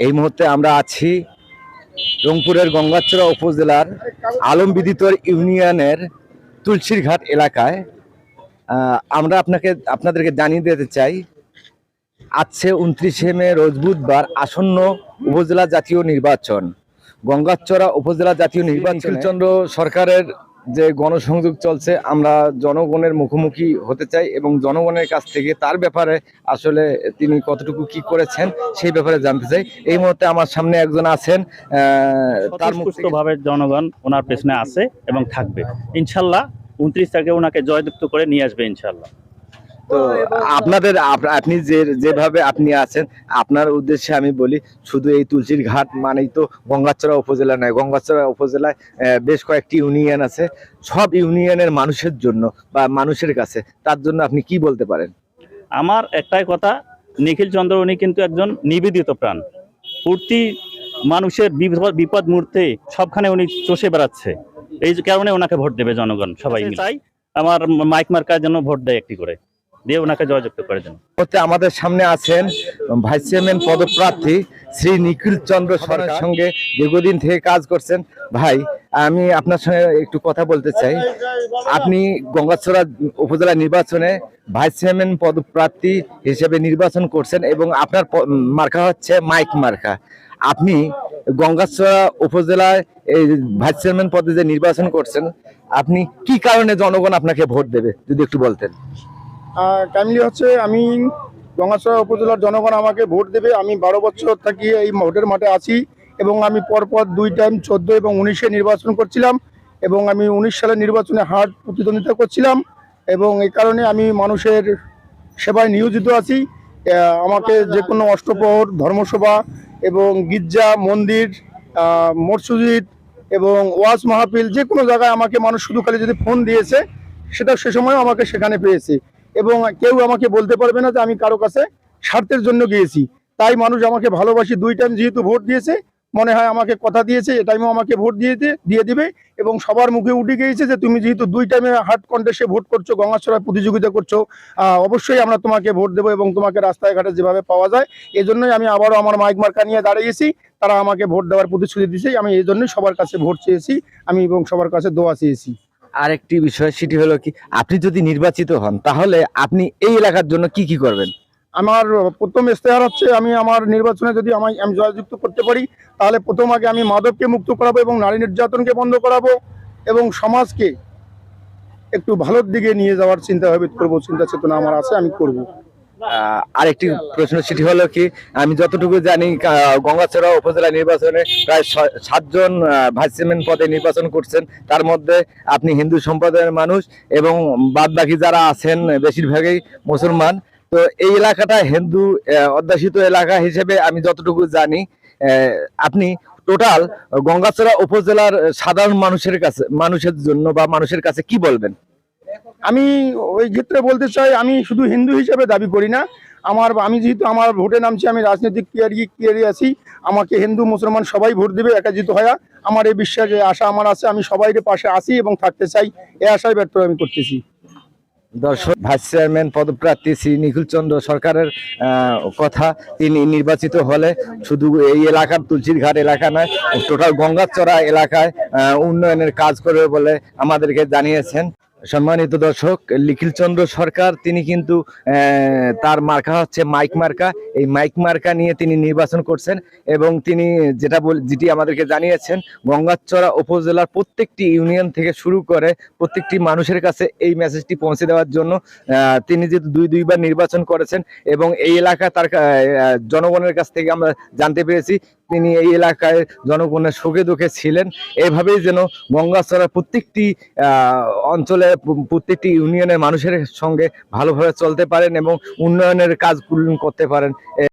এই মুহূর্তে আমরা আছি রংপুরের গঙ্গাচড়া উপজেলার আলমবিদিতর ইউনিয়নের তুলসীরঘাট এলাকায়। আমরা আপনাকে আপনাদেরকে জানিয়ে দিতে চাই আছে উনত্রিশে মে রোজ বুধবার আসন্ন উপজেলা জাতীয় নির্বাচন। গঙ্গাচড়া উপজেলা জাতীয় নির্বাচন চন্দ্র সরকারের যে গণসংযোগ চলছে, আমরা জনগণের মুখোমুখি হতে চাই এবং জনগণের কাছ থেকে তার ব্যাপারে আসলে তিনি কতটুকু কি করেছেন সেই ব্যাপারে জানতে চাই। এই মুহূর্তে আমার সামনে একজন আছেন তার মুক্তভাবে ভাবে জনগণ ওনার পেছনে আছে এবং থাকবে। ইনশাল্লাহ, উনত্রিশ তারিখে ওনাকে জয়যুক্ত করে নিয়ে আসবে ইনশাল্লাহ। তো আপনাদের আপনি যে যেভাবে আপনি আছেন আপনার উদ্দেশ্যে আমি বলি শুধু এই তুলসীর ঘাট মানেই তো গঙ্গাচড়া উপজেলা নয়। গঙ্গাচড়া উপজেলায় আহ, বেশ কয়েকটি ইউনিয়ন আছে। সব ইউনিয়নের মানুষের জন্য বা মানুষের কাছে তার জন্য আপনি কি বলতে পারেন? আমার একটাই কথা নিখিল চন্দ্র উনি কিন্তু একজন নিবেদিত প্রাণ। প্রতি মানুষের বিপদ বিপদ মুহূর্তে সবখানে উনি চষে বেড়াচ্ছে। এই কারণে ওনাকে ভোট দেবে জনগণ সবাই। চাই আমার মাইক মার্কার জন্য ভোট দেয় একটি করে। দিয়ে ওনাকে জয়যুক্ত করে দেন। আমাদের সামনে আছেন ভাইস চেয়ারম্যান পদপ্রার্থী শ্রী নিখিল চন্দ্র সরকারের সঙ্গে দীর্ঘদিন থেকে কাজ করছেন। ভাই, আমি আপনার সঙ্গে একটু কথা বলতে চাই। আপনি গঙ্গাচড়া উপজেলা নির্বাচনে ভাইস চেয়ারম্যান পদপ্রার্থী হিসেবে নির্বাচন করছেন এবং আপনার মার্কা হচ্ছে মাইক মার্কা। আপনি গঙ্গাচড়া উপজেলায় এই ভাইস চেয়ারম্যান পদে যে নির্বাচন করছেন, আপনি কি কারণে জনগণ আপনাকে ভোট দেবে, যদি একটু বলতেন? কাইন্ডলি হচ্ছে আমি গঙ্গাচড়া উপজেলার জনগণ আমাকে ভোট দেবে। আমি বারো বছর থাকি এই ভোটের মাঠে আছি এবং আমি পরপর দুই টাইম চোদ্দ এবং উনিশে নির্বাচন করছিলাম এবং আমি উনিশ সালে নির্বাচনে হার প্রতিদ্বন্দ্বিতা করছিলাম এবং এই কারণে আমি মানুষের সেবায় নিয়োজিত আছি। আমাকে যে কোনো অষ্টপ্রহর, ধর্মসভা এবং গির্জা, মন্দির মসজিদ এবং ওয়াজ মাহফিল যে কোনো জায়গায় আমাকে মানুষ শুধু খালি যদি ফোন দিয়েছে সেটা সে সময় আমাকে সেখানে পেয়েছে। এবং কেউ আমাকে বলতে পারবে না যে আমি কারও কাছে স্বার্থের জন্য গিয়েছি। তাই মানুষ আমাকে ভালোবাসি, দুই টাইম যেহেতু ভোট দিয়েছে, মনে হয় আমাকে কথা দিয়েছে, এ টাইমও আমাকে ভোট দিয়ে দিয়ে দিবে এবং সবার মুখে উঠে গিয়েছে যে তুমি যেহেতু দুই টাইমে হার্ট কন্টেস্টে ভোট করছ গঙ্গাচড়ায় প্রতিযোগিতা করছ অবশ্যই আমরা তোমাকে ভোট দেবো এবং তোমাকে রাস্তায় ঘাটে যেভাবে পাওয়া যায় এই জন্যই আমি আবারও আমার মাইক মার্কা নিয়ে দাঁড়িয়েছি। তারা আমাকে ভোট দেওয়ার প্রতিশ্রুতি দিয়েছে আমি এই জন্যই সবার কাছে ভোট চেয়েছি, আমি এবং সবার কাছে দোয়া চেয়েছি। আরেকটি বিষয় সেটি হলো কি, আপনি যদি নির্বাচিত হন, তাহলে আপনি এই এলাকার জন্য কি কি করবেন? আমার প্রথম ইস্তেহার হচ্ছে, আমি আমার নির্বাচনে যদি আমি আমি জয়যুক্ত করতে পারি, তাহলে প্রথম আগে আমি মাদককে মুক্ত করাবো এবং নারী নির্যাতনকে বন্ধ করাবো এবং সমাজকে একটু ভালোর দিকে নিয়ে যাওয়ার চিন্তা ভাবে করব, চিন্তা চেতনা আমার আছে, আমি করব। আরেকটি প্রশ্ন সেটি হলো কি আমি যতটুকু জানি আহ, গঙ্গাচড়া উপজেলা নির্বাচনে প্রায় সাতজন ভাইস চেয়ারম্যান পদে নির্বাচন করছেন। তার মধ্যে আপনি হিন্দু সম্প্রদায়ের মানুষ এবং বাদ বাকি যারা আছেন বেশিরভাগই মুসলমান। তো এই এলাকাটা হিন্দু অধ্যাসিত এলাকা হিসেবে আমি যতটুকু জানি আহ, আপনি টোটাল গঙ্গাচড়া উপজেলার সাধারণ মানুষের কাছে মানুষের জন্য বা মানুষের কাছে কি বলবেন? আমি ওই ক্ষেত্রে বলতে চাই, আমি শুধু হিন্দু হিসেবে দাবি করি না। আমার, আমি যেহেতু আমার ভোটে নামছি, আমি রাজনৈতিক ক্রিয়ারি ক্রিয়ারি আছি। আমাকে হিন্দু, মুসলমান সবাই ভোট দেবে একাজিত হয়ে। আমার এই বিশ্বাসে আশা আমার আছে, আমি সবাইয়ের পাশে আসি এবং থাকতে চাই। এই আশায় ব্যর্থ আমি করতেছি। দর্শক, ভাইস চেয়ারম্যান, পদপ্রার্থী শ্রী নিখিল চন্দ্র সরকারের কথা। তিনি নির্বাচিত হলে শুধু এই এলাকার তুলসীর ঘাট এলাকা নয়, টোটাল গঙ্গাচড়া এলাকায় উন্নয়নের কাজ করবে বলে আমাদেরকে জানিয়েছেন। সম্মানিত দর্শক নিখিল চন্দ্র সরকার, তিনি কিন্তু তার মার্কা হচ্ছে মাইক মার্কা। এই মাইক মার্কা নিয়ে তিনি নির্বাচন করছেন এবং তিনি যেটা বল, যেটি আমাদেরকে জানিয়েছেন, গঙ্গাচড়া উপজেলার প্রত্যেকটি ইউনিয়ন থেকে শুরু করে প্রত্যেকটি মানুষের কাছে এই মেসেজটি পৌঁছে দেওয়ার জন্য তিনি যেহেতু দুই, দুইবার নির্বাচন করেছেন এবং এই এলাকা তার জনগণের কাছ থেকে আমরা জানতে পেরেছি তিনি এই এলাকায় জনগণের সুখে দুঃখে ছিলেন। এভাবেই যেন গঙ্গাচড়ার প্রত্যেকটি অঞ্চলে প্রত্যেকটি ইউনিয়নের মানুষের সঙ্গে ভালোভাবে চলতে পারেন এবং উন্নয়নের কাজ করতে পারেন।